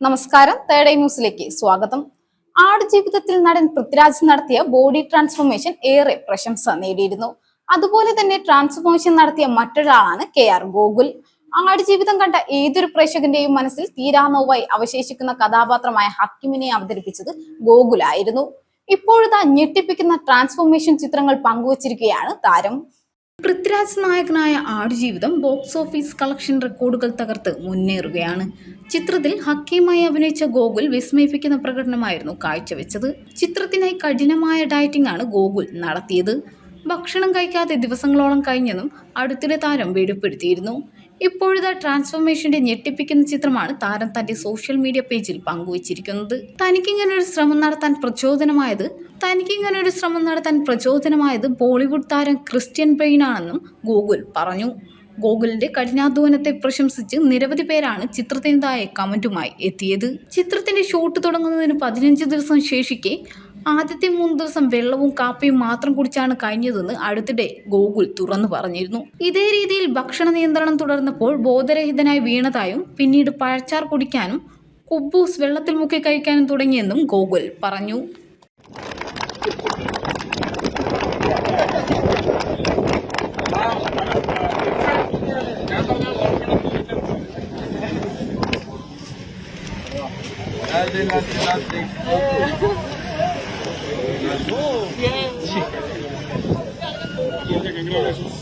നമസ്കാരം. തേർഡ് ന്യൂസിലേക്ക് സ്വാഗതം. ആടുജീവിതത്തിൽ നടൻ പൃഥ്വിരാജ് നടത്തിയ ബോഡി ട്രാൻസ്ഫോർമേഷൻ ഏറെ പ്രശംസ നേടിയിരുന്നു. അതുപോലെ തന്നെ ട്രാൻസ്ഫോർമേഷൻ നടത്തിയ മറ്റൊരാളാണ് കെ ആർ ഗോകുൽ. ആടുജീവിതം കണ്ട ഏതൊരു പ്രേക്ഷകന്റെയും മനസ്സിൽ തീരാനോവായി അവശേഷിക്കുന്ന കഥാപാത്രമായ ഹക്കിമിനെ അവതരിപ്പിച്ചത് ഗോകുലായിരുന്നു. ഇപ്പോഴത്തെ ഞെട്ടിപ്പിക്കുന്ന ട്രാൻസ്ഫോർമേഷൻ ചിത്രങ്ങൾ പങ്കുവച്ചിരിക്കുകയാണ് താരം. പൃഥ്വിരാജ് നായകനായ ആടുജീവിതം ബോക്സ് ഓഫീസ് കളക്ഷൻ റെക്കോർഡുകൾ തകർത്ത് മുന്നേറുകയാണ്. ചിത്രത്തിൽ ഹക്കീമായി അഭിനയിച്ച ഗോകുൽ വിസ്മയിപ്പിക്കുന്ന പ്രകടനമായിരുന്നു കാഴ്ചവെച്ചത്. ചിത്രത്തിനായി കഠിനമായ ഡയറ്റിംഗ് ആണ് ഗോകുൽ നടത്തിയത്. ഭക്ഷണം കഴിക്കാതെ ദിവസങ്ങളോളം കഴിഞ്ഞെന്നും അടുത്തിടെ താരം വെളിപ്പെടുത്തിയിരുന്നു. ഇപ്പോഴത്തെ ട്രാൻസ്ഫോർമേഷന്റെ ഞെട്ടിപ്പിക്കുന്ന ചിത്രമാണ് താരം തന്റെ സോഷ്യൽ മീഡിയ പേജിൽ പങ്കുവച്ചിരിക്കുന്നത്. തനിക്കിങ്ങനെ ഒരു ശ്രമം നടത്താൻ പ്രചോദനമായത് തനിക്കിങ്ങനെ ഒരു ശ്രമം നടത്താൻ പ്രചോദനമായത് ബോളിവുഡ് താരം ക്രിസ്ത്യൻ ബ്രെയിൻ ആണെന്നും ഗൂഗിൾ പറഞ്ഞു. ഗോകുലിന്റെ കഠിനാധ്വാനത്തെ പ്രശംസിച്ച് നിരവധി പേരാണ് ചിത്രത്തിന്റെതായ കമന്റുമായി എത്തിയത്. ചിത്രത്തിന്റെ ഷൂട്ട് തുടങ്ങുന്നതിന് പതിനഞ്ച് ദിവസം ശേഷിക്കെ ആദ്യത്തെ മൂന്ന് ദിവസം വെള്ളവും കാപ്പിയും മാത്രം കുടിച്ചാണ് കഴിഞ്ഞതെന്ന് അടുത്തിടെ ഗോകുൽ തുറന്നു പറഞ്ഞിരുന്നു. ഇതേ രീതിയിൽ ഭക്ഷണ നിയന്ത്രണം തുടർന്നപ്പോൾ ബോധരഹിതനായി വീണതായും പിന്നീട് പഴച്ചാർ കുടിക്കാനും കുബൂസ് വെള്ളത്തിൽ മുക്കി കഴിക്കാനും തുടങ്ങിയെന്നും ഗോകുൽ പറഞ്ഞു. కంగ్రాచులేషన్స్